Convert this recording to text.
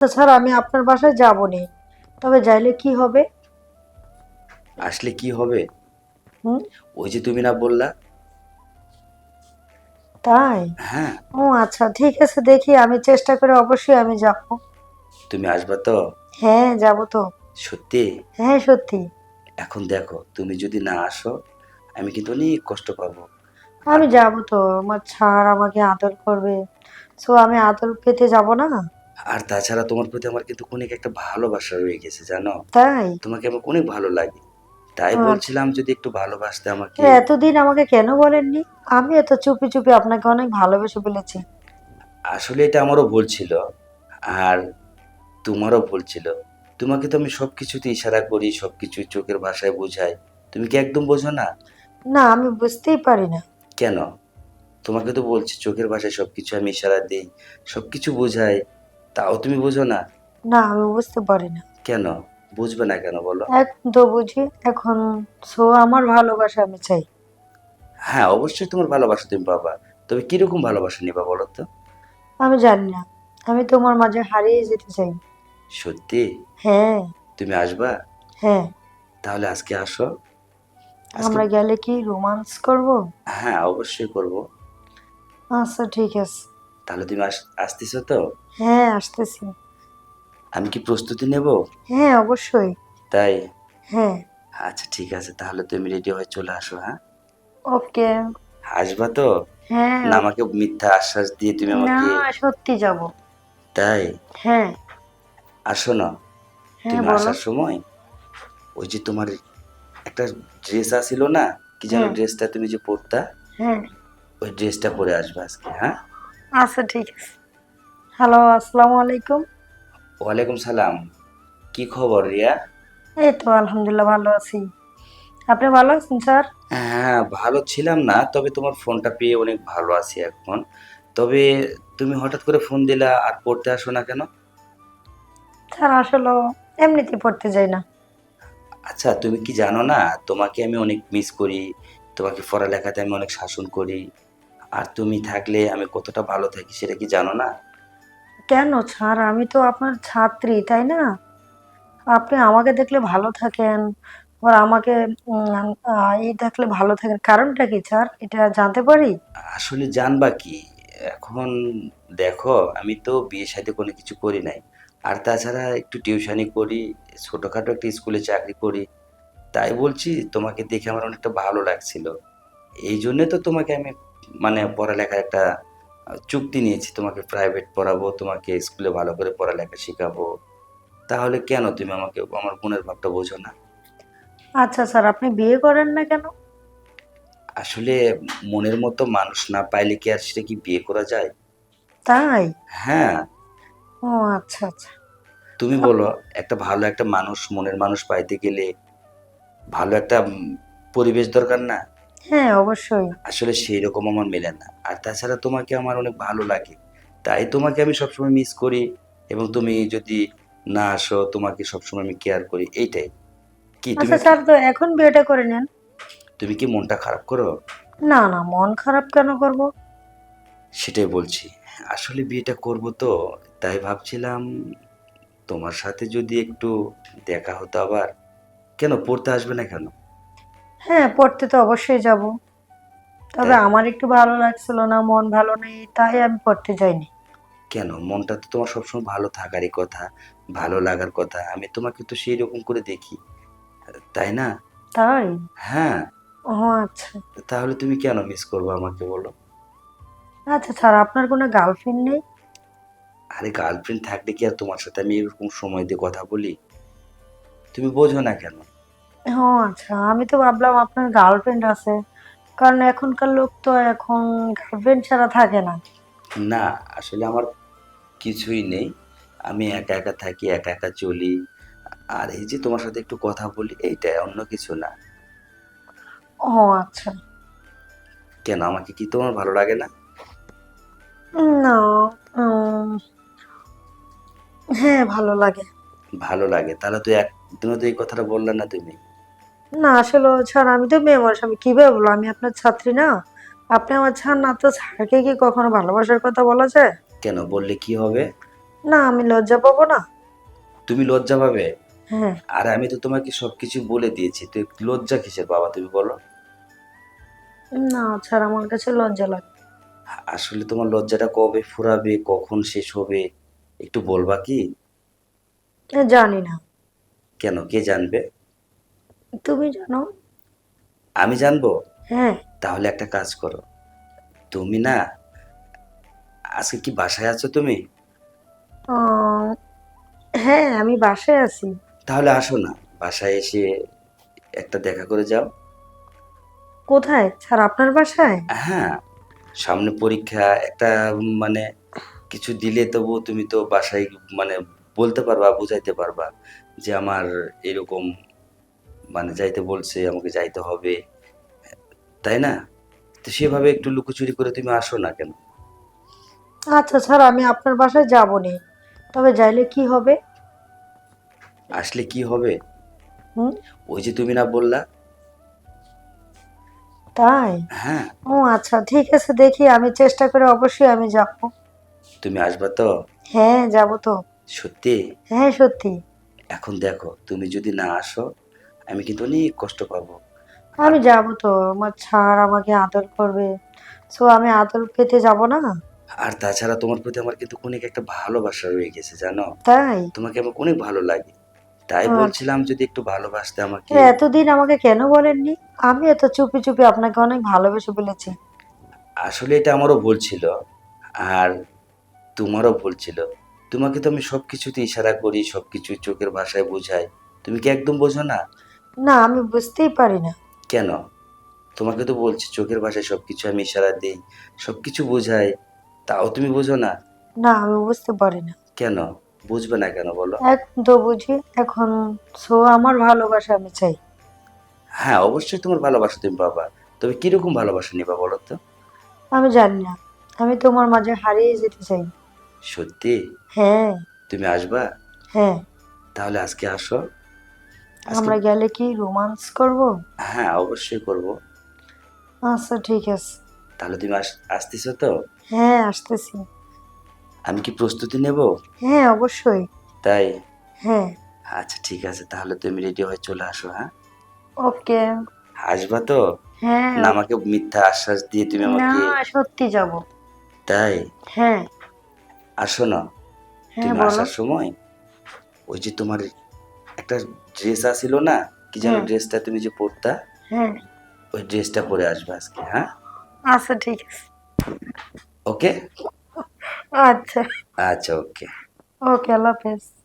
তাছাড়া আমি আপনার বাসায় যাব নি তবে যাইলে কি হবে? আসলে কি হবে? হুম? ওই যে তুমি না বললা? তাই? হ্যাঁ। ও আচ্ছা ঠিক আছে দেখি আমি চেষ্টা করে অবশ্যই আমি যাব। তুমি আসবা তো? হ্যাঁ যাব তো। সত্যি? হ্যাঁ সত্যি। এখন দেখো তুমি যদি না আসো আমি কিন্তু অনেক কষ্ট পাবো। আমি যাব তো আমার ছাড় আমাকে আদর করবে। সো আমি আদর পেতে যাব না? আর তাছাড়া তোমার প্রতি আমার কিন্তু অনেক একটা ভালোবাসা রয়ে গেছে জানো? তাই? তোমাকে আমার অনেক ভালো লাগে। তাই আচ্ছা। বলছিলাম যদি একটু ভালোবাসতে আমাকে। এতদিন আমাকে কেন বলেননি? আমি এত চুপি চুপি আপনাকে অনেক ভালোবেসে ফেলেছি। আসলে এটা আমারও ভুল ছিল আর তোমারও ভুল ছিল। তোমাকে তো আমি সবকিছুতে ইশারা করি সবকিছু চোখের ভাষায় বোঝাই। তুমি কি একদম বোঝো না? না আমি বুঝতেই পারি না। কেন? তোমাকে তো বলছি চোখের ভাষায় সবকিছু আমি ইশারা দিই সবকিছু বোঝাই। তাও তুমি বোঝো না? না আমি বুঝতে পারি না। কেন? বুঝবে না কেন বলো? এখন তো বুঝি এখন সো আমার ভালোবাসা আমি চাই। হ্যাঁ অবশ্যই তোমার ভালোবাসা তুমি পাবা। তবে কীরকম ভালোবাসা নিবা বলো তো? আমি জানি না। আমি তোমার মাঝে হারিয়ে যেতে চাই। সত্যি? হ্যাঁ। তুমি আসবা? হ্যাঁ। তাহলে আজকে আসো। আজকে- আমরা গেলে কি রোমান্স করব? হ্যাঁ অবশ্যই করব। আচ্ছা ঠিক আছে। তাহলে তুমি আস- আসতেছো তো? হ্যাঁ আসতেছি। আমি কি প্রস্তুতি নেব? হ্যাঁ অবশ্যই। তাই? হ্যাঁ। আচ্ছা ঠিক আছে তাহলে তুমি রেডি হয়ে চলে আসো হ্যাঁ? ওকে। আসবা তো? হ্যাঁ। না আমাকে মিথ্যা আশ্বাস দিয়ে তুমি আমাকে না সত্যি যাব। তাই? হ্যাঁ। আসো না হ্যাঁ তুমি আসার সময় ওই যে তোমার একটা ড্রেস আসিল না? কি যেন হ্যাঁ। ড্রেসটা তুমি যে পরতা? হ্যাঁ। ওই ড্রেসটা পরে আসবে আজকে হ্যাঁ? আচ্ছা ঠিক আছে। হ্যালো আসসালামু আলাইকুম। ওয়ালাইকুম সালাম। কি খবর রিয়া? এই তো আলহামদুলিল্লাহ ভালো আছি। আপনি ভালো আছেন স্যার? হ্যাঁ ভালো ছিলাম না তবে তোমার ফোনটা পেয়ে অনেক ভালো আছি এখন। তবে তুমি হঠাৎ করে ফোন দিলা আর পড়তে আসো না কেন? স্যার আসলে এমনিতেই পড়তে যাই না। আচ্ছা তুমি কি জানো না তোমাকে আমি অনেক মিস করি তোমাকে পড়ালেখাতে আমি অনেক শাসন করি। আর তুমি থাকলে আমি কতটা ভালো থাকি সেটা কি জানো না? কেন? স্যার আমি তো আপনার ছাত্রী, তাই না? আপনি আমাকে দেখলে ভালো থাকেন। আর আমাকে এই দেখলে ভালো থাকেন। কারণটা কি স্যার এটা জানতে পারি? আসলে জানবা কি? এখন দেখো, আমি তো বিয়ে সাথে কোনো কিছু করি নাই। আর তাছাড়া একটু টিউশনি করি, ছোটখাটো একটা স্কুলে চাকরি করি। তাই বলছি, তোমাকে দেখে আমার অনেকটা ভালো লাগছিল। এই জন্যে তো তোমাকে আমি মানে পড়ালেখার একটা চুক্তি নিয়েছি তোমাকে প্রাইভেট পড়াবো তোমাকে স্কুলে ভালো করে পড়ালেখা শেখাবো। তাহলে কেন তুমি আমাকে আমার বোনের ভাবটা বোঝো না? আচ্ছা স্যার আপনি বিয়ে করেন না কেন? আসলে মনের মতো মানুষ না পাইলে কি আর সেটা কি বিয়ে করা যায়? তাই? হ্যাঁ। ও আচ্ছা আচ্ছা। তুমি বলো একটা ভালো একটা মানুষ মনের মানুষ পাইতে গেলে ভালো একটা পরিবেশ দরকার না? হ্যাঁ অবশ্যই। আসলে সেই রকম আমার মেলে না। আর তাছাড়া তোমাকে আমার অনেক ভালো লাগে। তাই তোমাকে আমি সবসময় মিস করি এবং তুমি যদি না আসো তোমাকে সবসময় আমি কেয়ার করি। এইটাই। কি তুমি আচ্ছা স্যার তো এখন বিয়েটা করে নেন। তুমি কি মনটা খারাপ করো? না না মন খারাপ কেন করব? সেটাই বলছি। আসলে বিয়েটা করব তো তাই ভাবছিলাম তোমার সাথে যদি একটু দেখা হতো আবার। কেন পড়তে আসবে না কেন? হ্যাঁ পড়তে তো অবশ্যই যাব। তবে আমার একটু ভালো লাগছিল না মন ভালো নেই তাই আমি পড়তে যাইনি। কেন? মনটা তো তোমার সবসময় ভালো থাকারই কথা ভালো লাগার কথা। আমি তোমাকে তো সেই রকম করে দেখি তাই না? তাই? হ্যাঁ। ও আচ্ছা। তাহলে তুমি কেন মিস করব আমাকে বলো? আচ্ছা স্যার আপনার কোনো গার্লফ্রেন্ড নেই? আরে গার্লফ্রেন্ড থাকলে কি আর তোমার সাথে আমি এরকম সময় দিয়ে কথা বলি? তুমি বোঝো না কেন? ও আচ্ছা আমি তো ভাবলাম আপনার গার্লফ্রেন্ড আছে। কারণ এখনকার লোক তো এখন গার্লফ্রেন্ড ছাড়া থাকে না। না আসলে আমার কিছুই নেই। আমি একা একা থাকি একা একা চলি। আর এই যে তোমার সাথে একটু কথা বলি এইটাই অন্য কিছু না। ও আচ্ছা। কেন আমাকে কি তোমার ভালো লাগে না? না হ্যাঁ ভালো লাগে। ভালো লাগে। তাহলে তো একদিনও তো এই কথাটা বললে না তুমি। না আসলে স্যার আমি তো মেয়ে মানুষ আমি কীভাবে বলব আমি আপনার ছাত্রী না। আপনি আমার ছাড় না তো স্যারকে কি কখনো ভালোবাসার কথা বলা যায়? কেন বললে কি হবে? না আমি লজ্জা পাবো না। তুমি লজ্জা পাবে? হ্যাঁ। আর আমি তো তোমাকে সবকিছু বলে দিয়েছি। তো লজ্জা কিসের বাবা তুমি বলো। না স্যার আমার কাছে লজ্জা লাগে। আসলে তোমার লজ্জাটা কবে ফুরাবে কখন শেষ হবে একটু বলবা কি? জানি না। কেন কে জানবে? তুমি জানো? আমি জানব? হ্যাঁ। তাহলে একটা কাজ করো। তুমি না আজকে কি বাসায় আছো তুমি? আহ, হ্যাঁ আমি বাসায় আছি। তাহলে আসো না বাসায় এসে একটা দেখা করে যাও। কোথায়? স্যার আপনার বাসায়? হ্যাঁ সামনে পরীক্ষা একটা মানে কিছু দিলে তবু তুমি তো বাসায় মানে বলতে পারবা বুঝাইতে পারবা যে আমার এরকম মানে যাইতে বলছে আমাকে যাইতে হবে। তাই না? তো সেভাবে একটু লুকোচুরি করে তুমি আসো না কেন? আচ্ছা স্যার আমি আপনার বাসায় যাব নি তবে যাইলে কি হবে? আসলে কি হবে? হুম? ওই যে তুমি না বললা? তাই? হ্যাঁ। ও আচ্ছা ঠিক আছে দেখি। আমি চেষ্টা করে অবশ্যই আমি যাব। তুমি আসবা তো? হ্যাঁ যাব তো। সত্যি? হ্যাঁ সত্যি। এখন দেখো তুমি যদি না আসো আমি কিন্তু অনেক কষ্ট পাবো। আমি যাব তো আমার ছাড় আমাকে আদর করবে। সো আমি আদর পেতে যাব না? আর তাছাড়া তোমার প্রতি আমার কিন্তু অনেক একটা ভালোবাসা রয়ে গেছে জানো? তাই? তোমাকে আমার অনেক ভালো লাগে। তাই আচ্ছা। বলছিলাম যদি একটু ভালোবাসতে আমাকে। এতদিন আমাকে কেন বলেননি? আমি এত চুপি চুপি আপনাকে অনেক ভালোবেসে ফেলেছি। আসলে এটা আমারও ভুল ছিল আর তোমারও ভুল ছিল। তোমাকে তো আমি সব কিছুতে ইশারা করি সব কিছু চোখের ভাষায় বোঝাই। তুমি কি একদম বোঝো না? না আমি বুঝতেই পারি না কেন? তোমাকে তো বলছি চোখের ভাষায় সব কিছু আমি ইশারা দিই সব কিছু বোঝাই। তাও তুমি বোঝো না? না আমি বুঝতে পারি না কেন? বুঝবে না কেন বলো? এখন তো বুঝি এখন সো আমার ভালোবাসা আমি চাই। হ্যাঁ অবশ্যই তোমার ভালোবাসা তুমি পাবা। তবে কীরকম ভালোবাসা নিবা বলো তো? আমি জানি না। আমি তোমার মাঝে হারিয়ে যেতে চাই। সত্যি? হ্যাঁ। তুমি আসবা? হ্যাঁ। তাহলে আজকে আসো। আমরা গেলে কি রোমান্স করব? হ্যাঁ অবশ্যই করব। আচ্ছা ঠিক আছে। তাহলে তুমি আস- আসতেছো তো? হ্যাঁ আসতেছি। আমি কি প্রস্তুতি নেব? হ্যাঁ অবশ্যই। তাই? হ্যাঁ। আচ্ছা ঠিক আছে তাহলে তুমি রেডি হয়ে চলে আসো হ্যাঁ? ওকে। আসবা তো? হ্যাঁ। না আমাকে মিথ্যা আশ্বাস দিয়ে তুমি আমাকে না সত্যি যাব। তাই? হ্যাঁ। আসো না হ্যাঁ তুমি আসার সময় ওই যে তোমার একটা ড্রেস আসিল না কি যেন। ড্রেসটা তুমি যে পরতা হ্যাঁ ওই ড্রেসটা পরে আসবে আজকে হ্যাঁ? আচ্ছা ঠিক আছে। ওকে আচ্ছা। আচ্ছা ওকে ওকে আল্লাহ হাফেজ।